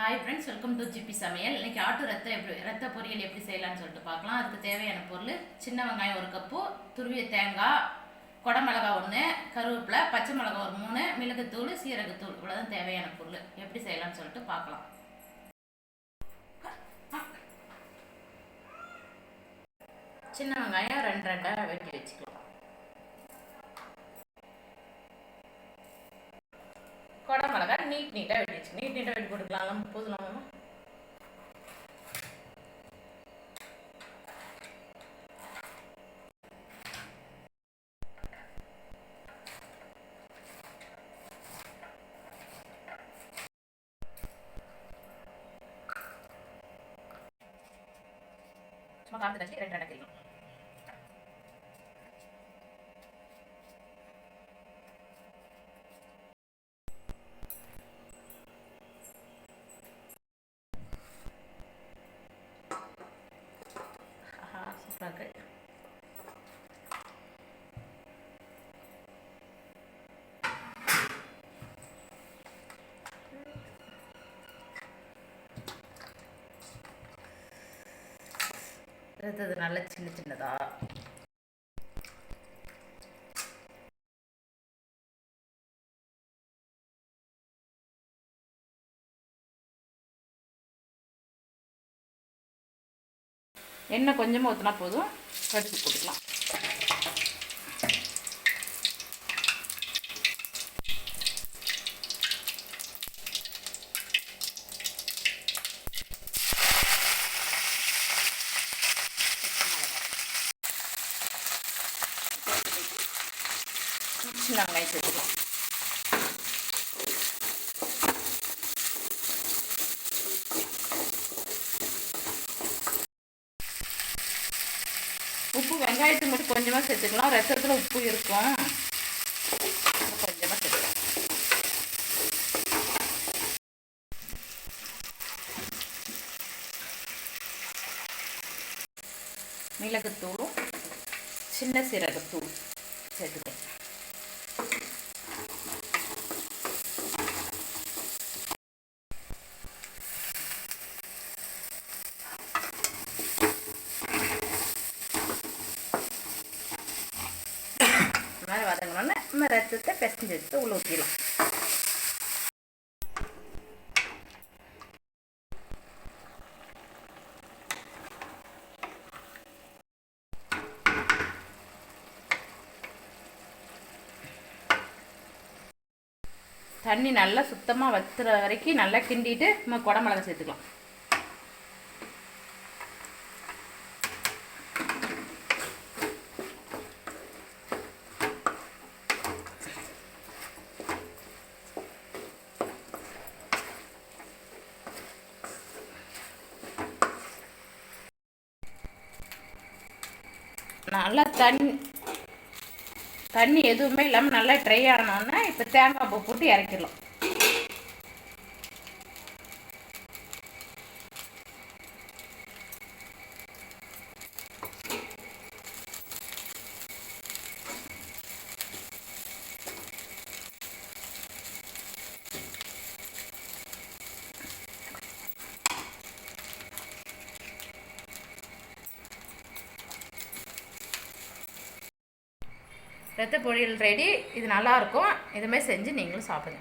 Hi friends welcome to GP சமையல் இன்னைக்கு ஆட்டு ரத்த எப்படி ரத்த பொரியல் எப்படி செய்யலாம்னு சொல்லிட்டு பார்க்கலாம். அதுக்கு தேவையான பொருள் சின்ன வெங்காயம் ஒரு கப்பு துருவிய தேங்காய் குடமிளகா ஒன்று கருவேப்பிலை பச்சை மிளகா ஒரு மூணு மிளகுத்தூள் சீரகத்தூள். இவ்வளோதான் தேவையான பொருள். எப்படி செய்யலாம்னு சொல்லிட்டு பார்க்கலாம். சின்ன வெங்காயம் ரெண்டு ரெண்டாக வெட்டி வச்சுக்கலாம். குடமிளகா நீட் நீட்டாக வெட்டி வச்சு நீட் நீட்டாக வெட்டி போட்டுக்கலாம் போதுலாமா சும்மா காற்று கட்டி ரெண்டு ரெண்டு கிரியும் அடுத்தது நல்ல சின்ன சின்னதா? எண்ணெய் கொஞ்சமாக ஊற்றினா போதும். கடிச்சு போட்டுக்கலாம். சின்ன வெங்காயம் சேர்த்துக்கலாம் உப்பு வெங்காயத்துக்கு மட்டும் கொஞ்சமாக சேர்த்துக்கலாம். ரசத்தில் உப்பு இருக்கும். கொஞ்சமாக சேர்த்துக்கலாம். மிளகுத்தூளும் சின்ன சீரகத்தூள். நம்ம ரசத்தை பிசைஞ்சு எடுத்து உள்ள ஊற்றிடலாம் தண்ணி நல்லா சுத்தமாக வத்துற வரைக்கும் நல்லா கிண்டிட்டு நம்ம குடமிளகா சேர்த்துக்கலாம். நல்லா தண்ணி தண்ணி எதுவுமே இல்லாமல் நல்லா ட்ரை ஆனோன்னா இப்போ தேங்காய் பூ போட்டு இறக்கிடலாம். ரத்த பொரியல் ரெடி இது நல்லாயிருக்கும். இதுமாதிரி செஞ்சு நீங்களும் சாப்பிடுங்க.